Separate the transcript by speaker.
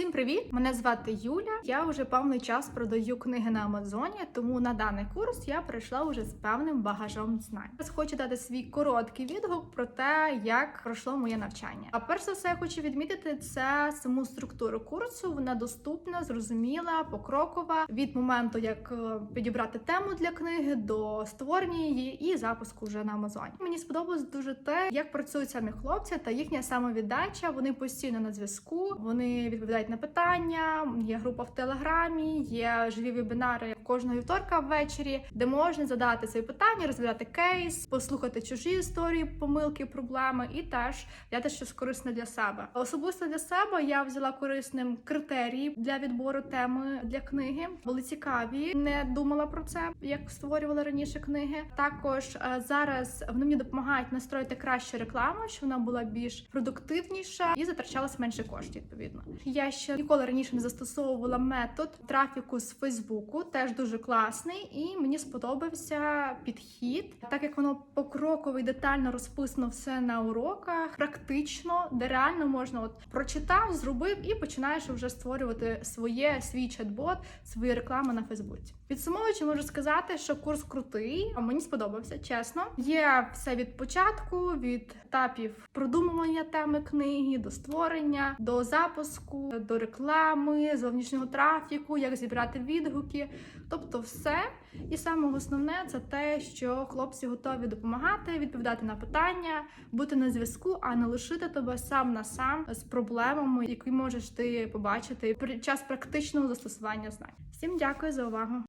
Speaker 1: Всім привіт! Мене звати Юля. Я вже певний час продаю книги на Амазоні, тому на даний курс я прийшла вже з певним багажом знань. Зараз хочу дати свій короткий відгук про те, як пройшло моє навчання. А перш за все, я хочу відмітити це саму структуру курсу. Вона доступна, зрозуміла, покрокова від моменту, як е, підібрати тему для книги до створення її і запуску вже на Амазоні. Мені сподобалось дуже те, як працюють самі хлопці та їхня самовіддача. Вони постійно на зв'язку, вони відповідають на питання. Є група в телеграмі, є живі вебінари кожного вівторка ввечері, де можна задати свої питання, розглядати кейс, послухати чужі історії, помилки, проблеми, і теж взяти щось корисне для себе. Особисто для себе я взяла корисним критерії для відбору теми для книги. Були цікаві, не думала про це, як створювала раніше книги. Також е, зараз вони мені допомагають настроїти краще рекламу, щоб вона була більш продуктивніша і затрачалось менше коштів. Відповідно, я ще ніколи раніше не застосовувала метод трафіку з Фейсбуку. Теж дуже класний, і мені сподобався підхід, так як воно покроково і детально розписано все на уроках, практично, де реально можна от прочитав, зробив і починаєш вже створювати своє свій чат-бот, свої реклами на Фейсбуці. Підсумовуючи, можу сказати, що курс крутий, а мені сподобався, чесно. Є все від початку, від етапів продумування теми книги до створення, до запуску, до реклами, зовнішнього трафіку, як зібрати відгуки. Тобто, все. І саме основне це те, що хлопці готові допомагати, відповідати на питання, бути на зв'язку, а не лишити тебе сам на сам з проблемами, які можеш ти побачити під час практичного застосування знань. Всім дякую за увагу.